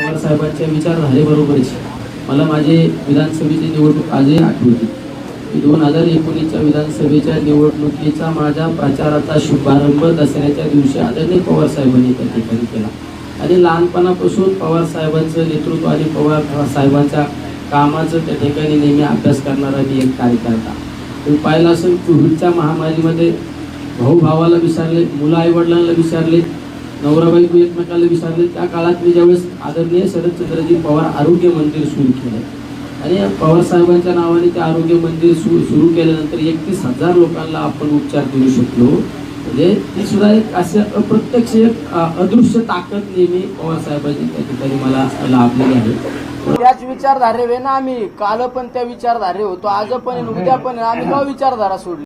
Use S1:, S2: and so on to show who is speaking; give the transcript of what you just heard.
S1: पवार साहेबांच्या विचारधारेबरोबरच मला माझे विधानसभेची निवडणूक आजही आठवते. मी दोन हजार एकोणीसच्या विधानसभेच्या निवडणुकीचा माझ्या प्रचाराचा शुभारंभ दसऱ्याच्या दिवशी आदरणीय पवार साहेबांनी त्या ठिकाणी केला. आणि लहानपणापासून पवार साहेबांचं नेतृत्व आणि पवार साहेबांच्या कामाचं त्या ठिकाणी नेहमी अभ्यास करणारा मी एक कार्यकर्ता. तुम्ही पाहिलं असेल कोविडच्या महामारीमध्ये भाऊ भावाला विचारले मुलं आईवडिलांना विचारले नवरा बायको एकमेकाला विचारले त्या काळात मी ज्यावेळेस आदरणीय शरदचंद्रजी पवार आरोग्य मंदिर सुरू केलं आणि पवार साहेबांच्या नावाने ते आरोग्य मंदिर सुरू सुरू केल्यानंतर एकतीस हजार लोकांना आपण उपचार देऊ शकलो. म्हणजे ती सुद्धा एक असे अप्रत्यक्ष एक अदृश्य ताकद नेहमी पवार साहेबांची त्या ठिकाणी मला लाभलेली आहे.
S2: त्याच विचारधारे ना आम्ही. काल पण त्या विचारधारे होतो आज पण उद्या पण. आम्ही का विचारधारा सोडली?